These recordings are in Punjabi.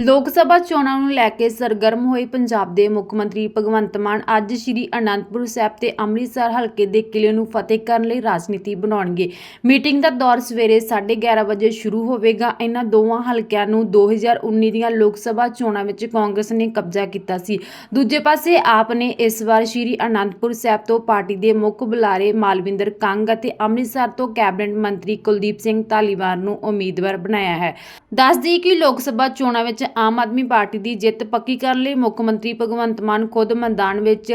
ਲੋਕ ਸਭਾ ਚੋਣਾਂ ਨੂੰ ਲੈ ਕੇ ਸਰਗਰਮ ਹੋਏ ਪੰਜਾਬ ਦੇ ਮੁੱਖ ਮੰਤਰੀ ਭਗਵੰਤ ਮਾਨ ਅੱਜ ਸ੍ਰੀ ਅਨੰਦਪੁਰ ਸਾਹਿਬ ਤੇ ਅੰਮ੍ਰਿਤਸਰ ਹਲਕੇ ਦੇ ਕਿਲੇ ਨੂੰ ਫਤਿਹ ਕਰਨ ਲਈ ਰਾਜਨੀਤੀ ਬਣਾਉਣਗੇ। ਮੀਟਿੰਗ ਦਾ ਦੌਰ ਸਵੇਰੇ 11:30 ਵਜੇ ਸ਼ੁਰੂ ਹੋਵੇਗਾ। ਇਹਨਾਂ ਦੋਵਾਂ ਹਲਕਿਆਂ ਨੂੰ 2019 ਦੀਆਂ ਲੋਕ ਸਭਾ ਚੋਣਾਂ ਵਿੱਚ ਕਾਂਗਰਸ ਨੇ ਕਬਜ਼ਾ ਕੀਤਾ ਸੀ। ਦੂਜੇ ਪਾਸੇ ਆਪ ਨੇ ਇਸ ਵਾਰ ਸ੍ਰੀ ਅਨੰਦਪੁਰ ਸਾਹਿਬ ਤੋਂ ਪਾਰਟੀ ਦੇ ਮੁੱਖ ਬੁਲਾਰੇ ਮਾਲਵਿੰਦਰ ਕੰਗ ਅਤੇ ਅੰਮ੍ਰਿਤਸਰ ਤੋਂ ਕੈਬਨਿਟ ਮੰਤਰੀ ਕੁਲਦੀਪ ਸਿੰਘ ਧਾਲੀਵਾਲ ਨੂੰ ਉਮੀਦਵਾਰ ਬਣਾਇਆ ਹੈ। ਦੱਸ ਦਈਏ ਕਿ ਲੋਕ ਸਭਾ ਚੋਣਾਂ ਵਿੱਚ ਆਮ ਆਦਮੀ ਪਾਰਟੀ ਦੀ ਜਿੱਤ ਪੱਕੀ ਕਰਨ ਲਈ ਮੁੱਖ ਮੰਤਰੀ ਭਗਵੰਤ ਮਾਨ ਖੁਦ ਮੈਦਾਨ ਵਿੱਚ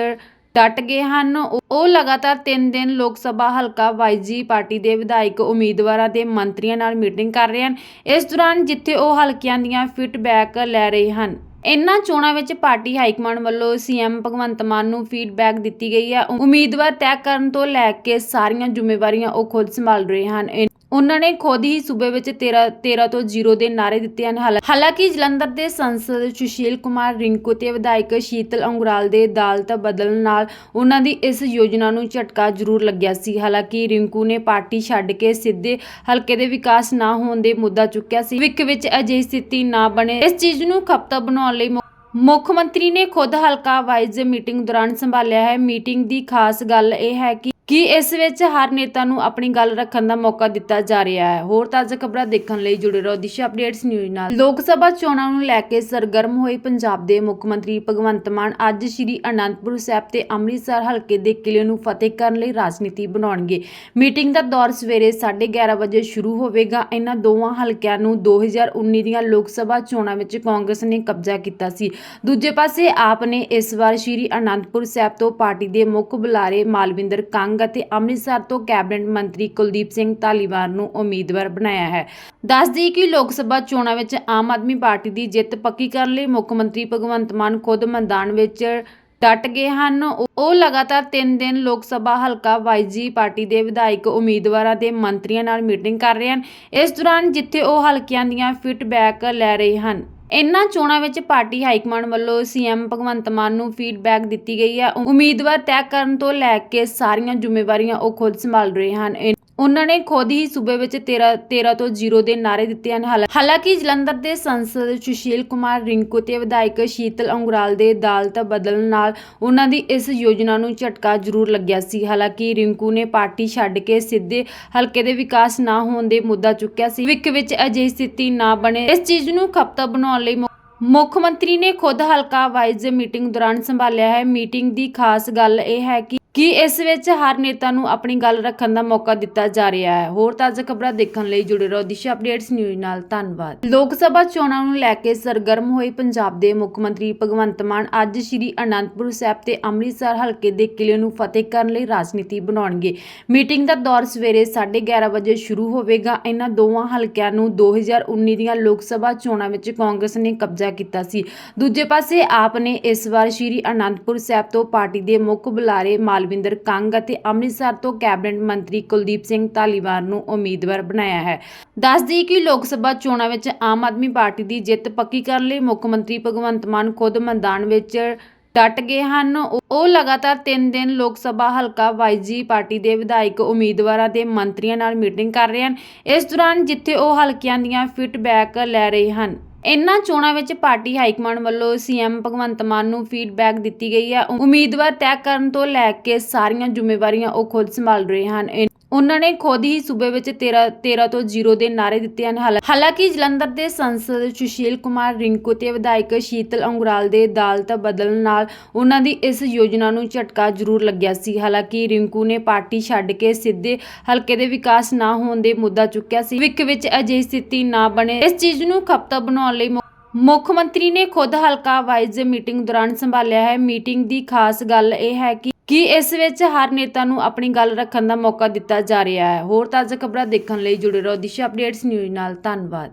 ਡਟ ਗਏ ਹਨ। ਉਹ ਲਗਾਤਾਰ 3 ਦਿਨ ਲੋਕ ਸਭਾ ਹਲਕਾ ਵਾਈਜੀ ਪਾਰਟੀ ਦੇ ਵਿਧਾਇਕ, ਉਮੀਦਵਾਰਾਂ ਤੇ ਮੰਤਰੀਆਂ ਨਾਲ ਮੀਟਿੰਗ ਕਰ ਰਹੇ ਹਨ। ਇਸ ਦੌਰਾਨ ਜਿੱਥੇ ਉਹ ਹਲਕਿਆਂ ਦੀਆਂ ਫੀਡਬੈਕ ਲੈ ਰਹੇ ਹਨ। ਇਨ੍ਹਾਂ ਚੋਣਾਂ ਵਿੱਚ ਪਾਰਟੀ ਹਾਈਕਮਾਂਡ ਵੱਲੋਂ ਸੀਐਮ ਭਗਵੰਤ ਮਾਨ ਨੂੰ ਫੀਡਬੈਕ ਦਿੱਤੀ ਗਈ ਹੈ। ਉਮੀਦਵਾਰ ਤੈਅ ਕਰਨ ਤੋਂ ਲੈ ਕੇ ਸਾਰੀਆਂ ਜ਼ਿੰਮੇਵਾਰੀਆਂ ਉਹ ਖੁਦ ਸੰਭਾਲ ਰਹੇ ਹਨ। ਉਹਨਾਂ ਨੇ ਖੁਦ ਹੀ ਸੂਬੇ ਵਿੱਚ 13 13 ਤੋਂ 0 ਦੇ ਨਾਰੇ ਦਿੱਤੇ ਹਨ। ਹਾਲਾ- ਹਾਲਾਂਕਿ ਜਲੰਧਰ ਦੇ ਸੰਸਦ ਸੁਸ਼ੀਲ ਕੁਮਾਰ ਰਿੰਕੂ ਤੇ ਵਿਧਾਇਕ ਸ਼ੀਤਲ ਅੰਗਰਾਲ ਦੇ ਅਦਾਲਤ ਬਦਲਣ ਨਾਲ ਉਹਨਾਂ ਦੀ ਇਸ ਯੋਜਨਾ ਨੂੰ ਝਟਕਾ ਜ਼ਰੂਰ ਲੱਗਿਆ ਸੀ। ਹਾਲਾਂਕਿ ਰਿੰਕੂ ਨੇ ਪਾਰਟੀ ਛੱਡ ਕੇ ਸਿੱਧੇ ਹਲਕੇ ਦੇ ਵਿਕਾਸ ਨਾ ਹੋਣ ਦੇ ਮੁੱਦਾ ਚੁੱਕਿਆ ਸੀ। ਭਵਿੱਖ ਵਿੱਚ ਅਜਿਹੀ ਸਥਿਤੀ ਨਾ ਬਣੇ। ਇਸ ਚੀਜ਼ ਨੂੰ ਖਪਤਾ ਬਣਾਉਣ ਲਈ ਮੁ- ਮੁੱਖ ਮੰਤਰੀ ਨੇ ਖੁਦ ਹਲਕਾ ਵਾਈਜ਼ ਮੀਟਿੰਗ ਦੌਰਾਨ ਸੰਭਾਲਿਆ ਹੈ। ਮੀਟਿੰਗ ਦੀ ਖਾਸ ਗੱਲ ਇਹ ਹੈ ਕਿ ਕੀ ਇਸ ਵਿੱਚ ਹਰ ਨੇਤਾ ਨੂੰ ਆਪਣੀ ਗੱਲ ਰੱਖਣ ਦਾ ਮੌਕਾ ਦਿੱਤਾ ਜਾ ਰਿਹਾ ਹੈ। ਹੋਰ ਤਾਜ਼ਾ ਖਬਰਾਂ ਦੇਖਣ ਲਈ ਜੁੜੇ ਰਹੋ ਦਿਸ਼ਾ ਅਪਡੇਟਸ ਨਿਊਜ਼ ਨਾਲ। ਲੋਕ ਸਭਾ ਚੋਣਾਂ ਨੂੰ ਲੈ ਕੇ ਸਰਗਰਮ ਹੋਏ ਪੰਜਾਬ ਦੇ ਮੁੱਖ ਮੰਤਰੀ ਭਗਵੰਤ ਮਾਨ ਅੱਜ ਸ੍ਰੀ ਅਨੰਦਪੁਰ ਸਾਹਿਬ ਤੇ ਅੰਮ੍ਰਿਤਸਰ ਹਲਕੇ ਦੇ ਕਿਲੇ ਨੂੰ ਫਤਿਹ ਕਰਨ ਲਈ ਰਾਜਨੀਤੀ ਬਣਾਉਣਗੇ। ਮੀਟਿੰਗ ਦਾ ਦੌਰ ਸਵੇਰੇ 11:30 ਵਜੇ ਸ਼ੁਰੂ ਹੋਵੇਗਾ। ਇਹਨਾਂ ਦੋਵਾਂ ਹਲਕਿਆਂ ਨੂੰ 2019 ਦੀਆਂ ਲੋਕ ਸਭਾ ਚੋਣਾਂ ਵਿੱਚ ਕਾਂਗਰਸ ਨੇ ਕਬਜ਼ਾ ਕੀਤਾ ਸੀ। ਦੂਜੇ ਪਾਸੇ ਆਪ ਨੇ ਇਸ ਵਾਰ ਸ੍ਰੀ ਅਨੰਦਪੁਰ ਸਾਹਿਬ ਤੋਂ ਪਾਰਟੀ ਦੇ ਮੁੱਖ ਬੁਲਾਰੇ ਮਾਲਵਿੰਦਰ ਕੰਗ ਅਤੇ ਅੰਮ੍ਰਿਤਸਰ ਤੋਂ ਕੈਬਨਿਟ ਮੰਤਰੀ ਕੁਲਦੀਪ ਸਿੰਘ ਧਾਲੀਵਾਲ ਨੂੰ ਉਮੀਦਵਾਰ ਬਣਾਇਆ ਹੈ। ਦੱਸ ਦਈਏ ਕਿ ਲੋਕ ਸਭਾ ਚੋਣਾਂ ਵਿੱਚ ਆਮ ਆਦਮੀ ਪਾਰਟੀ ਦੀ ਜਿੱਤ ਪੱਕੀ ਕਰਨ ਲਈ ਮੁੱਖ ਮੰਤਰੀ ਭਗਵੰਤ ਮਾਨ ਖੁਦ ਮੈਦਾਨ ਵਿੱਚ ਡਟ ਗਏ ਹਨ। ਉਹ ਉਹ ਲਗਾਤਾਰ 3 ਦਿਨ ਲੋਕ ਸਭਾ ਹਲਕਾ ਵਾਈਜੀ ਪਾਰਟੀ ਦੇ ਵਿਧਾਇਕ ਉਮੀਦਵਾਰਾਂ ਤੇ ਮੰਤਰੀਆਂ ਨਾਲ ਮੀਟਿੰਗ ਕਰ ਰਹੇ ਹਨ। ਇਸ ਦੌਰਾਨ ਜਿੱਥੇ ਉਹ ਹਲਕਿਆਂ ਦੀਆਂ ਫੀਡਬੈਕ ਲੈ ਰਹੇ ਹਨ। ਇਨ੍ਹਾਂ ਚੋਣਾਂ ਵਿੱਚ ਪਾਰਟੀ ਹਾਈ ਕਮਾਂਡ ਵੱਲੋਂ ਸੀਐਮ ਭਗਵੰਤ ਮਾਨ ਨੂੰ ਫੀਡਬੈਕ ਦਿੱਤੀ ਗਈ ਹੈ। ਉਮੀਦਵਾਰ ਤੈਅ ਕਰਨ ਤੋਂ ਲੈ ਕੇ ਸਾਰੀਆਂ ਜ਼ਿੰਮੇਵਾਰੀਆਂ ਉਹ ਖੁਦ ਸੰਭਾਲ ਰਹੇ ਹਨ। ਉਹਨਾਂ ਨੇ ਖੁਦ ਹੀ ਸੂਬੇ ਵਿੱਚ 13 13 ਤੋਂ 0 ਦੇ ਨਾਅਰੇ ਦਿੱਤੇ ਹਨ। ਹਾਲਾਂਕਿ ਜਲੰਧਰ ਦੇ ਸੰਸਦ ਸੁਸ਼ੀਲ ਕੁਮਾਰ ਰਿੰਕੂ ਤੇ ਵਿਧਾਇਕ ਸ਼ੀਤਲ ਅੰਗਰਾਲ ਦੇ ਅਦਾਲਤ ਬਦਲਣ ਨਾਲ ਉਹਨਾਂ ਦੀ ਇਸ ਯੋਜਨਾ ਨੂੰ ਝਟਕਾ ਜ਼ਰੂਰ ਲੱਗਿਆ ਸੀ। ਹਾਲਾਂਕਿ ਰਿੰਕੂ ਨੇ ਪਾਰਟੀ ਛੱਡ ਕੇ ਸਿੱਧੇ ਹਲਕੇ ਦੇ ਵਿਕਾਸ ਨਾ ਹੋਣ ਦੇ ਮੁੱਦਾ ਚੁੱਕਿਆ ਸੀ। ਭਵਿੱਖ ਵਿੱਚ ਅਜਿਹੀ ਸਥਿਤੀ ਨਾ ਬਣੇ, ਇਸ ਚੀਜ਼ ਨੂੰ ਖਪਤਾ ਬਣਾਉਣ ਲਈ ਮੁੱਖ ਮੰਤਰੀ ਨੇ ਖੁਦ ਹਲਕਾ ਵਾਈਜ਼ ਮੀਟਿੰਗ ਦੌਰਾਨ ਸੰਭਾਲਿਆ ਹੈ। ਮੀਟਿੰਗ ਦੀ ਖਾਸ ਗੱਲ ਇਹ ਹੈ ਕਿ ਕੀ ਇਸ ਵਿੱਚ ਹਰ ਨੇਤਾ ਨੂੰ ਆਪਣੀ ਗੱਲ ਰੱਖਣ ਦਾ ਮੌਕਾ ਦਿੱਤਾ ਜਾ ਰਿਹਾ ਹੈ। ਹੋਰ ਤਾਜ਼ਾ ਖਬਰਾਂ ਦੇਖਣ ਲਈ ਜੁੜੇ ਰਹੋ ਦਿਸ਼ਾ ਅਪਡੇਟਸ ਨਿਊਜ਼ ਨਾਲ। ਧੰਨਵਾਦ। ਲੋਕ ਸਭਾ ਚੋਣਾਂ ਨੂੰ ਲੈ ਕੇ ਸਰਗਰਮ ਹੋਏ ਪੰਜਾਬ ਦੇ ਮੁੱਖ ਮੰਤਰੀ ਭਗਵੰਤ ਮਾਨ ਅੱਜ ਸ੍ਰੀ ਅਨੰਦਪੁਰ ਸਾਹਿਬ ਤੇ ਅੰਮ੍ਰਿਤਸਰ ਹਲਕੇ ਦੇ ਕਿਲੇ ਨੂੰ ਫਤਿਹ ਕਰਨ ਲਈ ਰਾਜਨੀਤੀ ਬਣਾਉਣਗੇ। ਮੀਟਿੰਗ ਦਾ ਦੌਰ ਸਵੇਰੇ 11:30 ਵਜੇ ਸ਼ੁਰੂ ਹੋਵੇਗਾ। ਇਹਨਾਂ ਦੋਵਾਂ ਹਲਕਿਆਂ ਨੂੰ 2019 ਦੀਆਂ ਲੋਕ ਸਭਾ ਚੋਣਾਂ ਵਿੱਚ ਕਾਂਗਰਸ ਨੇ ਕਬਜ਼ਾ ਕੀਤਾ ਸੀ। ਦੂਜੇ ਪਾਸੇ ਆਪ ਨੇ ਇਸ ਵਾਰ ਸ੍ਰੀ ਅਨੰਦਪੁਰ ਸਾਹਿਬ ਤੋਂ ਪਾਰਟੀ ਦੇ ਮੁੱਖ ਬੁਲਾਰੇ ਮਾਲਵਿੰਦਰ ਕੰਗ ਅਤੇ ਅੰਮ੍ਰਿਤਸਰ ਤੋਂ ਕੈਬਨਿਟ ਮੰਤਰੀ ਕੁਲਦੀਪ ਸਿੰਘ ਧਾਲੀਵਾਲ ਨੂੰ ਉਮੀਦਵਾਰ ਬਣਾਇਆ ਹੈ। ਦੱਸ ਦਈਏ ਕਿ ਲੋਕ ਸਭਾ ਚੋਣਾਂ ਵਿੱਚ ਆਮ ਆਦਮੀ ਪਾਰਟੀ ਦੀ ਜਿੱਤ ਪੱਕੀ ਕਰਨ ਲਈ ਮੁੱਖ ਮੰਤਰੀ ਭਗਵੰਤ ਮਾਨ ਖੁਦ ਮੈਦਾਨ ਵਿੱਚ ਡਟ ਗਏ ਹਨ। ਉਹ ਲਗਾਤਾਰ 3 ਦਿਨ ਲੋਕ ਸਭਾ ਹਲਕਾ ਵਾਈਜੀ ਪਾਰਟੀ ਦੇ ਵਿਧਾਇਕ ਉਮੀਦਵਾਰਾਂ ਤੇ ਮੰਤਰੀਆਂ ਨਾਲ ਮੀਟਿੰਗ ਕਰ ਰਹੇ ਹਨ। ਇਸ ਦੌਰਾਨ ਜਿੱਥੇ ਉਹ ਹਲਕਿਆਂ ਦੀਆਂ ਫੀਡਬੈਕ ਲੈ ਰਹੇ ਹਨ। ਇਨ੍ਹਾਂ ਚੋਣਾਂ ਵਿੱਚ ਪਾਰਟੀ ਹਾਈਕਮਾਂਡ ਵੱਲੋਂ ਸੀਐਮ ਭਗਵੰਤ ਮਾਨ ਨੂੰ ਫੀਡਬੈਕ ਦਿੱਤੀ ਗਈ ਹੈ। ਉਮੀਦਵਾਰ ਤੈਅ ਕਰਨ ਤੋਂ ਲੈ ਕੇ ਸਾਰੀਆਂ ਜ਼ਿੰਮੇਵਾਰੀਆਂ ਉਹ ਖੁਦ ਸੰਭਾਲ ਰਹੇ ਹਨ। ਉਹਨਾਂ ਨੇ ਖੁਦ ਹੀ ਸੂਬੇ ਵਿੱਚ 13 13 ਤੋਂ 0 ਦੇ ਨਾਰੇ ਦਿੱਤੇ ਹਨ। ਹਾਲਾ- ਹਾਲਾਂਕਿ ਜਲੰਧਰ ਦੇ ਸੰਸਦ ਸੁਸ਼ੀਲ ਕੁਮਾਰ ਰਿੰਕੂ ਤੇ ਵਿਧਾਇਕ ਸ਼ੀਤਲ ਅੰਗਰਾਲ ਦੇ ਅਦਾਲਤ ਬਦਲਣ ਨਾਲ ਉਹਨਾਂ ਦੀ ਇਸ ਯੋਜਨਾ ਨੂੰ ਝਟਕਾ ਜ਼ਰੂਰ ਲੱਗਿਆ ਸੀ। ਹਾਲਾਂਕਿ ਰਿੰਕੂ ਨੇ ਪਾਰਟੀ ਛੱਡ ਕੇ ਸਿੱਧੇ ਹਲਕੇ ਦੇ ਵਿਕਾਸ ਨਾ ਹੋਣ ਦੇ ਮੁੱਦਾ ਚੁੱਕਿਆ ਸੀ। ਭਵਿੱਖ ਵਿੱਚ ਅਜਿਹੀ ਸਥਿਤੀ ਨਾ ਬਣੇ। ਇਸ ਚੀਜ਼ ਨੂੰ ਖਪਤਾ ਬਣਾਉਣ ਲਈ ਮੁ- ਮੁੱਖ ਮੰਤਰੀ ਨੇ ਖੁਦ ਹਲਕਾ ਵਾਈਜ਼ ਮੀਟਿੰਗ ਦੌਰਾਨ ਸੰਭਾਲਿਆ ਹੈ। ਮੀਟਿੰਗ ਦੀ ਖਾਸ ਗੱਲ ਇਹ ਹੈ ਕਿ ਕਿ ਇਸ ਵਿੱਚ ਹਰ ਨੇਤਾ ਨੂੰ ਆਪਣੀ ਗੱਲ ਰੱਖਣ ਦਾ ਮੌਕਾ ਦਿੱਤਾ ਜਾ ਰਿਹਾ ਹੈ। ਹੋਰ ਤਾਜ਼ਾ ਖਬਰਾਂ ਦੇਖਣ ਲਈ ਜੁੜੇ ਰਹੋ ਦਿਸ਼ਾ ਅਪਡੇਟਸ ਨਿਊਜ਼ ਨਾਲ। ਧੰਨਵਾਦ।